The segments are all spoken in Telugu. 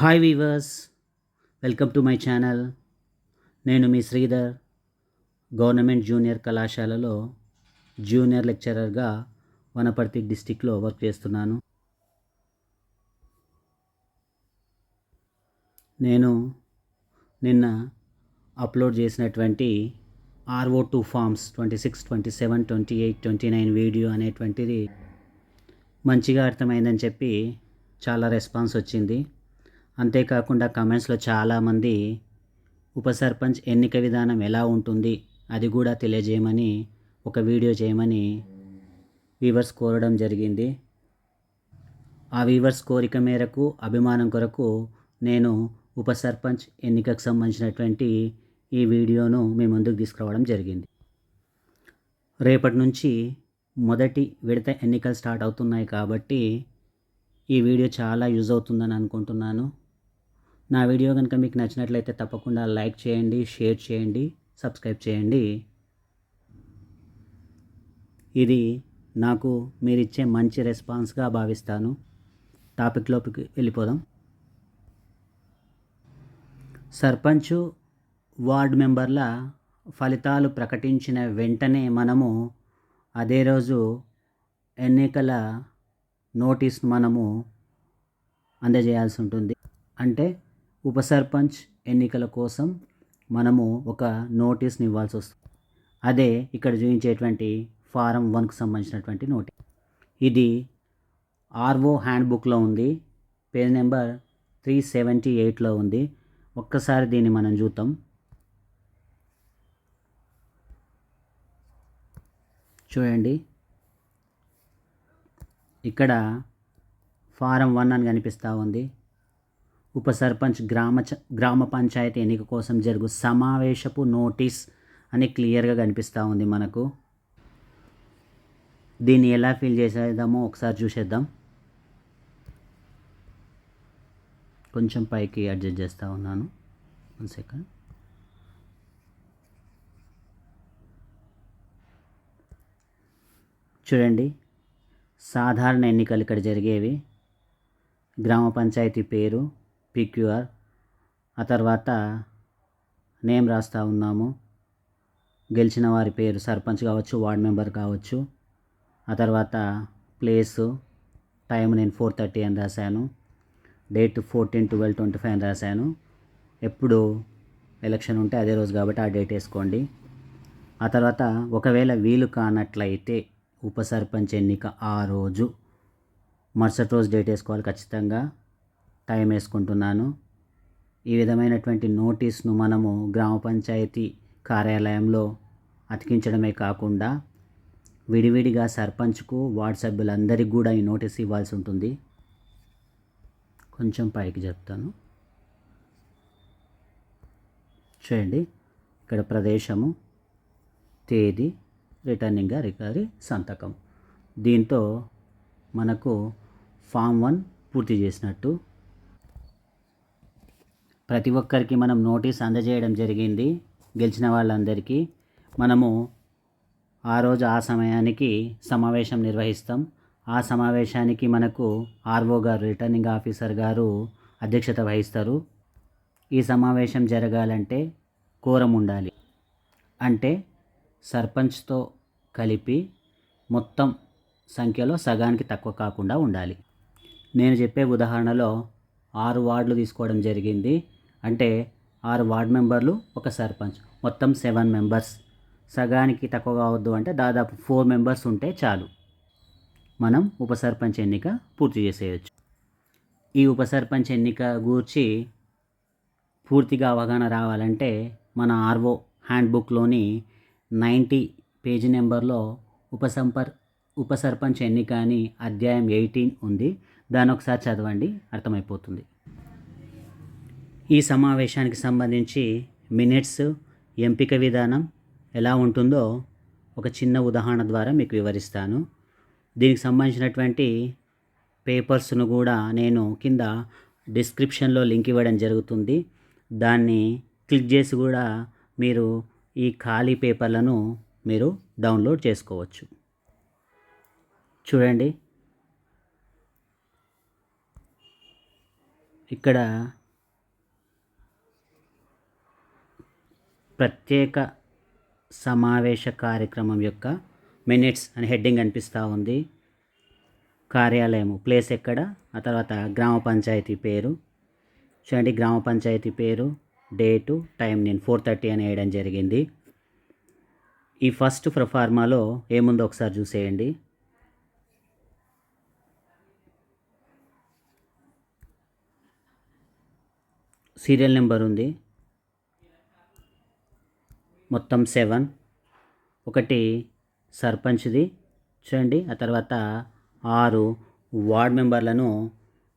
Hi viewers welcome to my channel నేను మీ శ్రీధర్. గవర్నమెంట్ జూనియర్ కళాశాలలో జూనియర్ లెక్చరర్గా వనపర్తి డిస్టిక్లో వర్క్ చేస్తున్నాను. నేను నిన్న అప్లోడ్ చేసినటువంటి RO two forms twenty six twenty seven twenty eight twenty nine video అనేటువంటిది మంచిగా అర్థమైందని చెప్పి చాలా రెస్పాన్స్ వచ్చింది. అంతేకాకుండా కమెంట్స్లో చాలామంది ఉప సర్పంచ్ ఎన్నిక విధానం ఎలా ఉంటుంది అది కూడా తెలియజేయమని ఒక వీడియో చేయమని వీవర్స్ కోరడం జరిగింది. ఆ వీవర్స్ కోరిక మేరకు అభిమానం కొరకు నేను ఉప సర్పంచ్ ఎన్నికకు సంబంధించినటువంటి ఈ వీడియోను మీ ముందుకు తీసుకురావడం జరిగింది. రేపటి నుంచి మొదటి విడత ఎన్నికలు స్టార్ట్ అవుతున్నాయి కాబట్టి ఈ వీడియో చాలా యూజ్ అవుతుందని అనుకుంటున్నాను. నా వీడియో కనుక మీకు నచ్చినట్లయితే తప్పకుండా లైక్ చేయండి షేర్ చేయండి సబ్స్క్రైబ్ చేయండి. ఇది నాకు మీరు ఇచ్చే మంచి రెస్పాన్స్గా భావిస్తాను. టాపిక్లోకి వెళ్ళిపోదాం. సర్పంచు వార్డు మెంబర్ల ఫలితాలు ప్రకటించిన వెంటనే మనము అదే రోజు ఎన్నికల నోటీస్ మనము అందజేయాల్సి ఉంటుంది. అంటే ఉప సర్పంచ్ ఎన్నికల కోసం మనము ఒక నోటీస్ని ఇవ్వాల్సి వస్తుంది. అదే ఇక్కడ చూపించేటువంటి ఫారం వన్కు సంబంధించినటువంటి నోటీస్. ఇది ఆర్ఓ హ్యాండ్ బుక్లో ఉంది పేజ్ నెంబర్ త్రీ సెవెంటీ ఎయిట్లో ఉంది. ఒక్కసారి దీన్ని మనం చూద్దాం. చూడండి. ఇక్కడ ఫారం వన్ అని కనిపిస్తూ ఉంది. ఉప సర్పంచ్ గ్రామ చ- గ్రామ పంచాయతీ ఎన్నిక కోసం జరుగు సమావేశపు నోటీస్ అని క్లియర్గా కనిపిస్తూ ఉంది మనకు. దీన్ని ఎలా ఫీల్ చేసేద్దామో ఒకసారి చూసేద్దాం. కొంచెం పైకి అడ్జస్ట్ చేస్తూ ఉన్నాను. One second. చూడండి సాధారణ ఎన్నికలు ఇక్కడ జరిగేవి. గ్రామ పంచాయతీ పేరు పిక్యూఆర్. ఆ తర్వాత నేమ్ రాస్తూ ఉన్నాము. గెలిచిన వారి పేరు సర్పంచ్ కావచ్చు వార్డ్ మెంబర్ కావచ్చు. ఆ తర్వాత ప్లేసు టైం నేను ఫోర్ థర్టీ అని రాశాను. Date fourteen twelve twenty five అని రాశాను. ఎప్పుడు ఎలక్షన్ ఉంటే అదే రోజు కాబట్టి ఆ డేట్ వేసుకోండి. ఆ తర్వాత ఒకవేళ వీలు కానట్లయితే ఉప సర్పంచ్ ఎన్నిక ఆ రోజు. మరుసటి రోజు డేట్ వేసుకోవాలి ఖచ్చితంగా. టైం వేసుకుంటున్నాను ఈ విధమైనటువంటి నోటీస్ను మనము గ్రామ పంచాయతీ కార్యాలయంలో అతికించడమే కాకుండా విడివిడిగా సర్పంచ్కు వార్డు సభ్యులందరికీ కూడా ఈ నోటీస్ ఇవ్వాల్సి ఉంటుంది. కొంచెం పైకి చెప్తాను. చూడండి ఇక్కడ ప్రదేశము తేదీ రిటర్నింగ్ అధికారి సంతకం. దీంతో మనకు ఫామ్ వన్ పూర్తి చేసినట్టు ప్రతి ఒక్కరికి మనం నోటీస్ అందజేయడం జరిగింది. గెలిచిన వాళ్ళందరికీ మనము ఆ రోజు ఆ సమయానికి సమావేశం నిర్వహిస్తాం. ఆ సమావేశానికి మనకు ఆర్ఓ గారు రిటర్నింగ్ ఆఫీసర్ గారు అధ్యక్షత వహిస్తారు. ఈ సమావేశం జరగాలంటే కోరం ఉండాలి. అంటే సర్పంచ్తో కలిపి మొత్తం సంఖ్యలో సగానికి తక్కువ కాకుండా ఉండాలి. నేను చెప్పే ఉదాహరణలో ఆరు వార్డులు తీసుకోవడం జరిగింది. అంటే ఆరు వార్డ్ మెంబర్లు ఒక సర్పంచ్. మొత్తం సెవెన్ మెంబర్స్. సగానికి తక్కువ కావద్దు అంటే దాదాపు ఫోర్ మెంబర్స్ ఉంటే చాలు. మనం ఉప సర్పంచ్ ఎన్నిక పూర్తి చేసేయచ్చు. ఈ ఉప సర్పంచ్ ఎన్నిక గూర్చి పూర్తిగా అవగాహన రావాలంటే మన ఆర్ఓ హ్యాండ్బుక్లోని నైంటీ పేజీ నెంబర్లో ఉప సంపర్ ఉప సర్పంచ్ ఎన్నిక అని అధ్యాయం ఎయిటీన్ ఉంది. దాని ఒకసారి చదవండి అర్థమైపోతుంది. ఈ సమావేశానికి సంబంధించి మినిట్స్ ఎంపిక విధానం ఎలా ఉంటుందో ఒక చిన్న ఉదాహరణ ద్వారా మీకు వివరిస్తాను. దీనికి సంబంధించినటువంటి పేపర్స్ను కూడా నేను కింద డిస్క్రిప్షన్లో లింక్ ఇవ్వడం జరుగుతుంది. దాన్ని క్లిక్ చేసి కూడా మీరు ఈ ఖాళీ పేపర్లను మీరు డౌన్లోడ్ చేసుకోవచ్చు. చూడండి. ఇక్కడ ప్రత్యేక సమావేశ కార్యక్రమం యొక్క మినిట్స్ అని హెడ్డింగ్ అనిపిస్తూ ఉంది. కార్యాలయము ప్లేస్ ఎక్కడ? ఆ తర్వాత గ్రామ పంచాయతీ పేరు. చూడండి గ్రామ పంచాయతీ పేరు డేటు టైం నేను ఫోర్ థర్టీ అని వేయడం జరిగింది. ఈ ఫస్ట్ ప్రొఫార్మాలో ఏముందో ఒకసారి చూసేయండి. సీరియల్ నెంబర్ ఉంది. మొత్తం సెవెన్. ఒకటి సర్పంచ్ది. చూడండి ఆ తర్వాత ఆరు వార్డ్ మెంబర్లను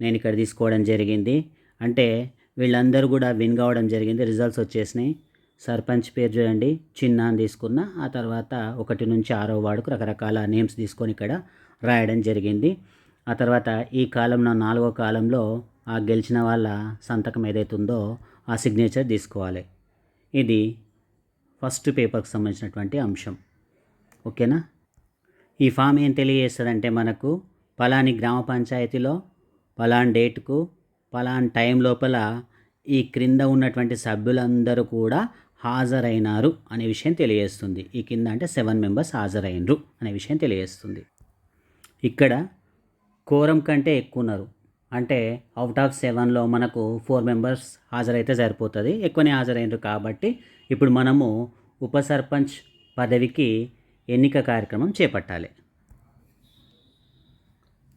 నేను ఇక్కడ తీసుకోవడం జరిగింది. అంటే వీళ్ళందరూ కూడా విన్ కావడం జరిగింది. రిజల్ట్స్ వచ్చేసినాయి. సర్పంచ్ పేరు చూడండి చిన్న అని తీసుకున్న ఆ తర్వాత ఒకటి నుంచి ఆరో వార్డుకు రకరకాల నేమ్స్ తీసుకొని ఇక్కడ రాయడం జరిగింది. ఆ తర్వాత ఈ కాలంలో నాలుగో కాలంలో ఆ గెలిచిన వాళ్ళ సంతకం ఏదైతే ఉందో ఆ సిగ్నేచర్ తీసుకోవాలి. ఇది ఫస్ట్ పేపర్కి సంబంధించినటువంటి అంశం. ఓకేనా? ఈ ఫామ్ ఏం తెలియజేస్తుందంటే మనకు పలాని గ్రామ పంచాయతీలో పలాని డేట్కు పలాని టైం లోపల ఈ క్రింద ఉన్నటువంటి సభ్యులందరూ కూడా హాజరైనారు అనే విషయం తెలియజేస్తుంది. ఈ కింద అంటే సెవెన్ మెంబర్స్ హాజరైనరు అనే విషయం తెలియజేస్తుంది. ఇక్కడ కోరం కంటే ఎక్కువ ఉన్నారు. అంటే అవుట్ ఆఫ్ సెవెన్లో మనకు ఫోర్ మెంబర్స్ హాజరైతే సరిపోతుంది. ఎక్కువనే హాజరైనరు కాబట్టి ఇప్పుడు మనము ఉప సర్పంచ్ పదవికి ఎన్నిక కార్యక్రమం చేపట్టాలి.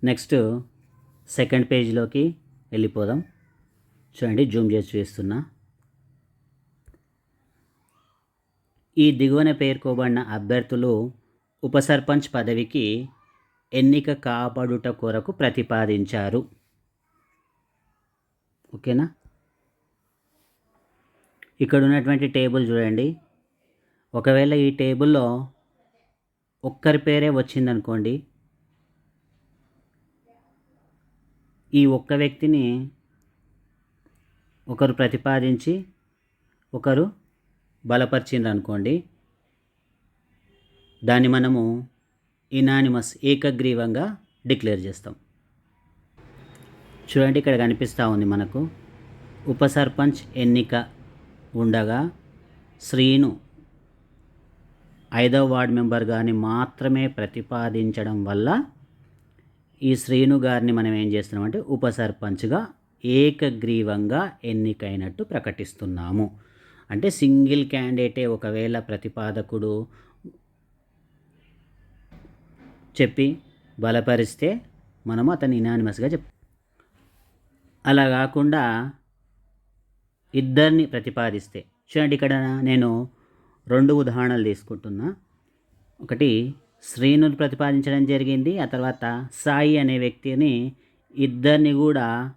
నెక్స్ట్ సెకండ్ పేజ్లోకి వెళ్ళిపోదాం. చూడండి జూమ్ చేసి చూస్తున్నా ఈ దిగువన పేర్కోబడిన అభ్యర్థులు ఉప సర్పంచ్ పదవికి ఎన్నిక కాపాడుట కొరకు ప్రతిపాదించారు. ఓకేనా? ఇక్కడ ఉన్నటువంటి టేబుల్ చూడండి. ఒకవేళ ఈ టేబుల్లో ఒక్కరి పేరే వచ్చిందనుకోండి ఈ ఒక్క వ్యక్తిని ఒకరు ప్రతిపాదించి ఒకరు బలపరిచింది అనుకోండి దాన్ని మనము ఇనానిమస్ ఏకగ్రీవంగా డిక్లేర్ చేస్తాం. చూడండి ఇక్కడ కనిపిస్తూ ఉంది మనకు. ఉప సర్పంచ్ ఎన్నిక ఉండగా శ్రీను ఐదవ వార్డ్ మెంబర్ గారిని మాత్రమే ప్రతిపాదించడం వల్ల ఈ శ్రీను గారిని మనం ఏం చేస్తున్నామంటే ఉప సర్పంచ్గా ఏకగ్రీవంగా ఎన్నికైనట్టు ప్రకటిస్తున్నాము. అంటే సింగిల్ క్యాండిడేటే ఒకవేళ ప్రతిపాదకుడు చెప్పి బలపరిస్తే మనము అతన్ని ఇనానిమస్గా చెప్ అలా కాకుండా ఇద్దరిని ప్రతిపాదిస్తే. చూడండి ఇక్కడ నేను రెండు ఉదాహరణలు తీసుకుంటున్నా. ఒకటి శ్రీనుని ప్రతిపాదించడం జరిగింది. ఆ తర్వాత సాయి అనే వ్యక్తిని ఇద్దరిని కూడా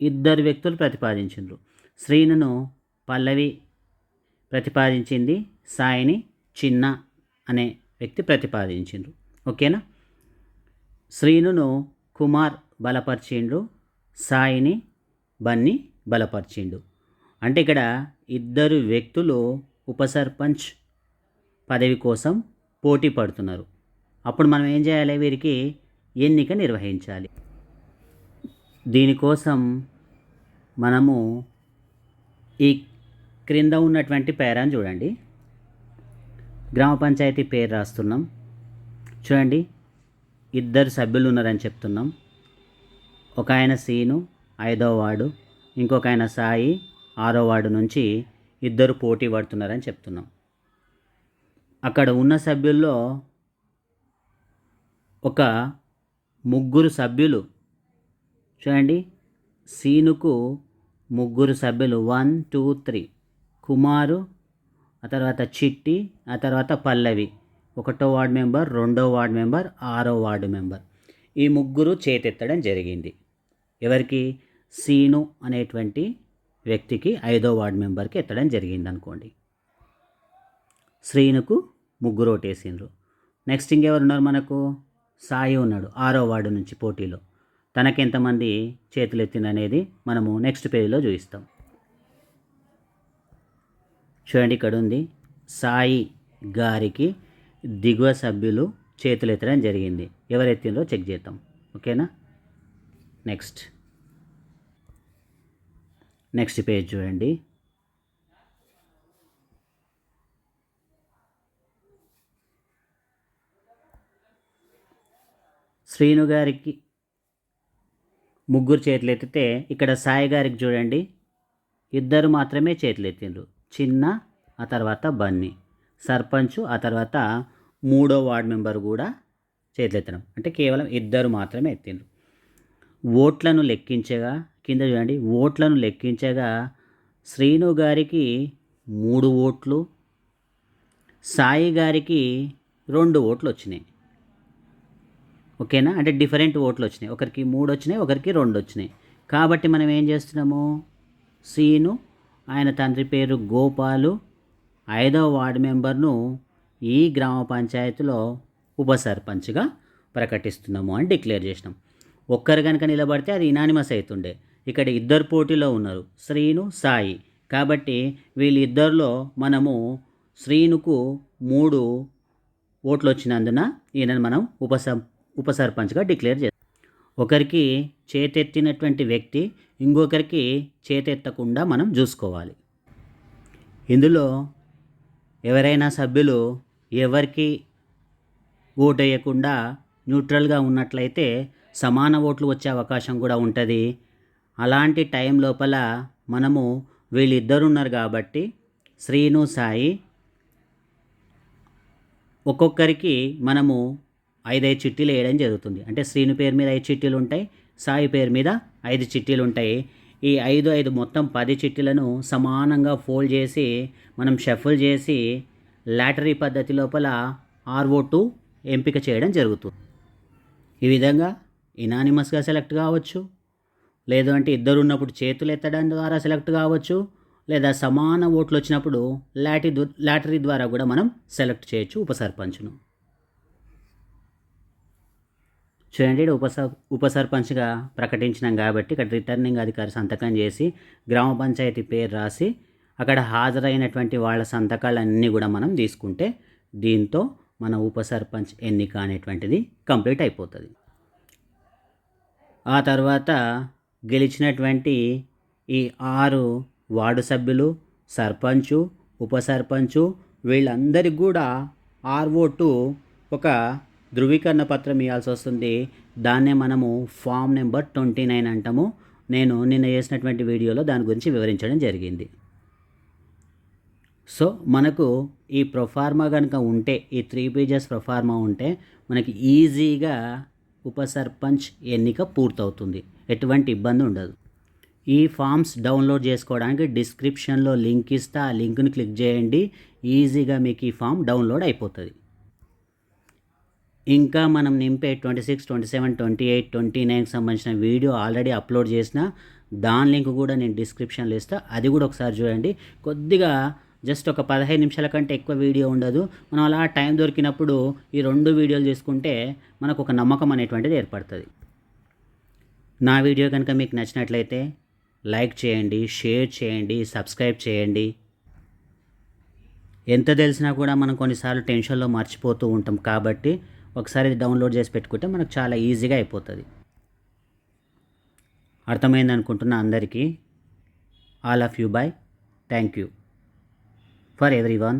ఇద్దరు వ్యక్తులు ప్రతిపాదించారు శ్రీనును పల్లవి ప్రతిపాదించింది సాయిని చిన్న అనే వ్యక్తి ప్రతిపాదించిండ్రు. ఓకేనా? శ్రీనును కుమార్ బలపరిచిండు సాయిని బన్ని బలపరిచిండు. అంటే ఇక్కడ ఇద్దరు వ్యక్తులు ఉప సర్పంచ్ పదవి కోసం పోటీ పడుతున్నారు. అప్పుడు మనం ఏం చేయాలి వీరికి ఎన్నిక నిర్వహించాలి. దీనికోసం మనము ఈ క్రింద ఉన్నటువంటి పేరాన్ని చూడండి. గ్రామ పంచాయతీ పేరు రాస్తున్నాం. చూడండి ఇద్దరు సభ్యులు ఉన్నారని చెప్తున్నాం. ఒక ఆయన సీను ఐదో వార్డు ఇంకొక ఆయన సాయి ఆరో వార్డు నుంచి ఇద్దరు పోటీ పడుతున్నారని చెప్తున్నాం. అక్కడ ఉన్న సభ్యుల్లో ఒక ముగ్గురు సభ్యులు. చూడండి సీనుకు ముగ్గురు సభ్యులు. One two three. కుమారు ఆ తర్వాత చిట్టి ఆ తర్వాత పల్లవి. ఒకటో వార్డు మెంబర్ రెండో వార్డు మెంబర్ ఆరో వార్డు మెంబర్. ఈ ముగ్గురు చేతెత్తడం జరిగింది. ఎవరికి? సీను అనేటువంటి వ్యక్తికి ఐదో వార్డు మెంబర్కి ఎత్తడం జరిగింది అనుకోండి శ్రీనుకు ముగ్గురు ఓటేసిండ్రు. నెక్స్ట్ ఇంకెవరు ఉన్నారు మనకు? సాయి ఉన్నాడు ఆరో వార్డు నుంచి పోటీలో. తనకెంతమంది చేతులు ఎత్తిందనేది మనము నెక్స్ట్ పేజీలో చూపిస్తాం చూడండి ఇక్కడ ఉంది సాయి గారికి దిగువ సభ్యులు చేతులు ఎత్తడం జరిగింది. ఎవరు ఎత్తిందో చెక్ చేద్దాం. ఓకేనా? నెక్స్ట్. నెక్స్ట్ పేజ్ చూడండి. శ్రీను గారికి ముగ్గురు చేతులు ఎత్తితే ఇక్కడ సాయి గారికి చూడండి. ఇద్దరు మాత్రమే చేతులు ఎత్తిండ్రు. చిన్న ఆ తర్వాత బన్నీ. సర్పంచ్ ఆ తర్వాత మూడో వార్డ్ మెంబర్ కూడా చేతులు ఎత్తడం. అంటే కేవలం ఇద్దరు మాత్రమే ఎత్తిండ్రు. ఓట్లను లెక్కించగా కింద చూడండి ఓట్లను లెక్కించగా శ్రీను గారికి మూడు ఓట్లు సాయి గారికి రెండు ఓట్లు వచ్చినాయి. ఓకేనా? అంటే డిఫరెంట్ ఓట్లు వచ్చినాయి. ఒకరికి మూడు వచ్చినాయి ఒకరికి రెండు వచ్చినాయి. కాబట్టి మనం ఏం చేస్తున్నాము? సీను ఆయన తండ్రి పేరు గోపాలు ఐదవ వార్డు మెంబర్ను ఈ గ్రామ పంచాయతీలో ఉప సర్పంచ్గా ప్రకటిస్తున్నాము అని డిక్లేర్ చేసినాం. ఒక్కరు కనుక నిలబడితే అది ఇనానిమస్ అవుతుండే ఇక్కడ ఇద్దరు పోటీలో ఉన్నారు. శ్రీను సాయి. కాబట్టి వీళ్ళిద్దరిలో మనము శ్రీనుకు మూడు ఓట్లు వచ్చినందున ఈయనను మనం ఉపస ఉపసర్పంచ్గా డిక్లేర్ చేస్తాం. ఒకరికి చేతెత్తినటువంటి వ్యక్తి ఇంకొకరికి చేతెత్తకుండా మనం చూసుకోవాలి. ఇందులో ఎవరైనా సభ్యులు ఎవరికి ఓటు వేయకుండా న్యూట్రల్గా ఉన్నట్లయితే సమాన ఓట్లు వచ్చే అవకాశం కూడా ఉంటుంది. అలాంటి టైం లోపల మనము వీళ్ళిద్దరు ఉన్నారు కాబట్టి శ్రీను సాయి ఒక్కొక్కరికి మనము ఐదైదు చిట్టీలు వేయడం జరుగుతుంది. అంటే శ్రీను పేరు మీద ఐదు చిట్టీలు ఉంటాయి సాయి పేరు మీద ఐదు చిట్టీలు ఉంటాయి. ఈ ఐదు ఐదు మొత్తం పది చిట్టీలను సమానంగా ఫోల్డ్ చేసి మనం షఫుల్ చేసి లాటరీ పద్ధతి లోపల ఆర్ఓ టూ ఎంపిక చేయడం జరుగుతుంది. ఈ విధంగా ఇనానిమస్గా సెలెక్ట్ కావచ్చు. లేదు అంటే ఇద్దరు ఉన్నప్పుడు చేతులు ఎత్తడం ద్వారా సెలెక్ట్ కావచ్చు. లేదా సమాన ఓట్లు వచ్చినప్పుడు లాటి లాటరీ ద్వారా కూడా మనం సెలెక్ట్ చేయొచ్చు ఉప సర్పంచ్ను. చూడండి ఉప ఉప సర్పంచ్గా ప్రకటించినాం కాబట్టి ఇక్కడ రిటర్నింగ్ అధికారి సంతకం చేసి గ్రామ పంచాయతీ పేరు రాసి అక్కడ హాజరైనటువంటి వాళ్ళ సంతకాలన్నీ కూడా మనం తీసుకుంటే దీంతో మన ఉప సర్పంచ్ ఎన్నిక అనేటువంటిది కంప్లీట్ అయిపోతుంది. ఆ తర్వాత గెలిచినటువంటి ఈ ఆరు వార్డు సభ్యులు సర్పంచు ఉప సర్పంచు వీళ్ళందరికీ కూడా ఆర్ఓటు ఒక ధృవీకరణ పత్రం ఇవ్వాల్సి వస్తుంది. దాన్నే మనము ఫామ్ నెంబర్ ట్వంటీ నైన్ అంటాము. నేను నిన్న చేసినటువంటి వీడియోలో దాని గురించి వివరించడం జరిగింది. సో మనకు ఈ ప్రొఫార్మా కనుక ఉంటే ఈ త్రీ పేజెస్ ప్రొఫార్మా ఉంటే మనకి ఈజీగా ఉప సర్పంచ్ ఎన్నిక పూర్తవుతుంది. ఎటువంటి ఇబ్బంది ఉండదు. ఈ ఫామ్స్ డౌన్లోడ్ చేసుకోవడానికి డిస్క్రిప్షన్లో లింక్ ఇస్తే ఆ లింక్ని క్లిక్ చేయండి. ఈజీగా మీకు ఈ ఫామ్ డౌన్లోడ్ అయిపోతుంది. ఇంకా మనం నింపే twenty six twenty seven twenty eight twenty నైన్కి సంబంధించిన వీడియో ఆల్రెడీ అప్లోడ్ చేసిన దాని లింక్ కూడా నేను డిస్క్రిప్షన్లో ఇస్తాను అది కూడా ఒకసారి చూడండి. కొద్దిగా జస్ట్ ఒక పదహైదు నిమిషాల కంటే ఎక్కువ వీడియో ఉండదు. మనం అలా టైం దొరికినప్పుడు ఈ రెండు వీడియోలు చేసుకుంటే మనకు ఒక నమ్మకం అనేటువంటిది ఏర్పడుతుంది. నా వీడియో కనుక మీకు నచ్చినట్లయితే లైక్ చేయండి షేర్ చేయండి సబ్స్క్రైబ్ చేయండి. ఎంత తెలిసినా కూడా మనం కొన్నిసార్లు టెన్షన్లో మర్చిపోతూ ఉంటాం కాబట్టి ఒకసారి డౌన్లోడ్ చేసి పెట్టుకుంటే మనకు చాలా ఈజీగా అయిపోతుంది. అర్థమైంది అనుకుంటున్నా అందరికీ all of you bye thank you. For everyone